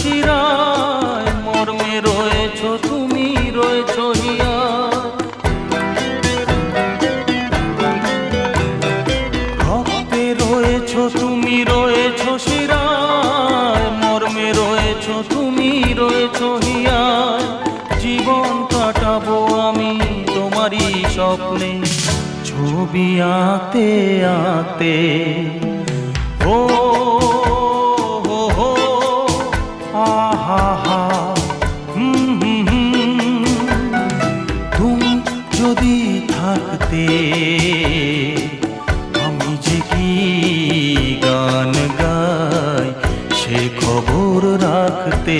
শিরায়। মর্মে রয়েছ তুমি, রয়েছ হিয়া রক্তে রয়েছ তুমি, রয়েছ শিরায়। মর্মে রয়েছ তুমি, রয়েছ হিয়ায় জীবন কাটাবো আমি তোমারই স্বপ্নে। ছবি আঁতে আঁতে हा हा তুমি যদি থাকতে আমি যে গান গাই সে খবর রাখতে